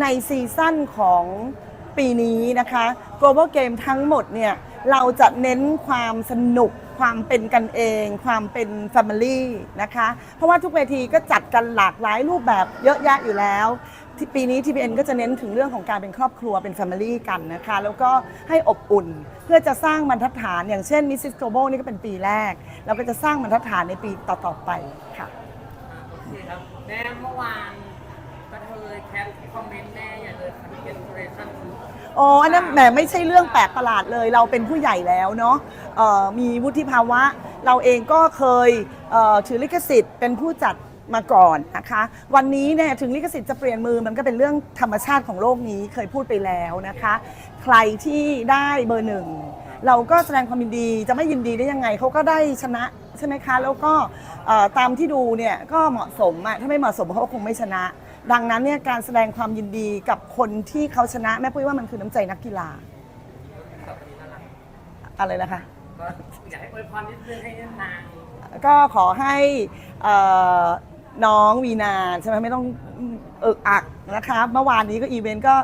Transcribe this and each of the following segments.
ในซีซั่นของปีนี้นะคะ Global Game ทั้งหมดเนี่ยเราจะเน้นความสนุกความเป็นกันเอง ความเป็น Family นะคะ เพราะว่าทุกเวทีก็จัดกันหลากหลายรูปแบบเยอะแยะอยู่แล้วที่ปีนี้ TPN ก็จะเน้นถึงเรื่องของการเป็นครอบครัวเป็น Family กันนะคะ แล้วก็ให้อบอุ่นเพื่อจะสร้างบรรทัดฐาน อย่างเช่น Mrs. Global นี่ก็เป็นปีแรก เราก็จะสร้างบรรทัดฐานในปีต่อๆไปค่ะโอเคครับแม่เมื่อวานกระเทยแคปคอมเมนต์ อ๋ออันนั้นแหมไม่ใช่เรื่องแปลกประหลาดเลย เราเป็นผู้ใหญ่แล้วเนาะเอ่อมีวุฒิภาวะ เราเองก็เคยเอ่อถือลิขสิทธิ์เป็นผู้จัดมาก่อนนะคะ วันนี้เนี่ยถึงลิขสิทธิ์จะเปลี่ยนมือมันก็เป็นเรื่องธรรมชาติของโลกนี้เคยพูดไปแล้วนะคะ ใครที่ได้เบอร์หนึ่งเราก็แสดงความยินดีจะไม่ยินดีได้ยังไงเขาก็ได้ชนะใช่ไหมคะ แล้วก็เอ่อตามที่ดูเนี่ยก็เหมาะสมอะถ้าไม่เหมาะสมเขาก็คงไม่ชนะ ดังนั้นเนี่ยการแสดงความยินดีกับคนที่เขาชนะแม่ปุ้ยว่ามันคือน้ำใจนักกีฬาแบบนี้น่ารักอะไรนะคะ ก็อยากให้อวยพรนิดนึงให้นาง ก็ขอให้เอ่อ น้องวีนาใช่ไหมไม่ต้องเอิกอักนะคะเมื่อวานนี้ก็อีเวนต์ก็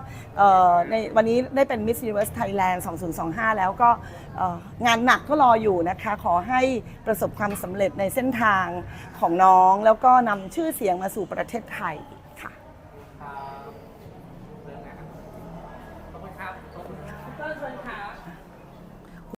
ในวันนี้ได้เป็น Miss Universe Thailand 2025 แล้วก็งานหนักก็รออยู่นะคะ ขอให้ประสบความสำเร็จในเส้นทางของน้อง แล้วก็นำชื่อเสียงมาสู่ประเทศไทยค่ะ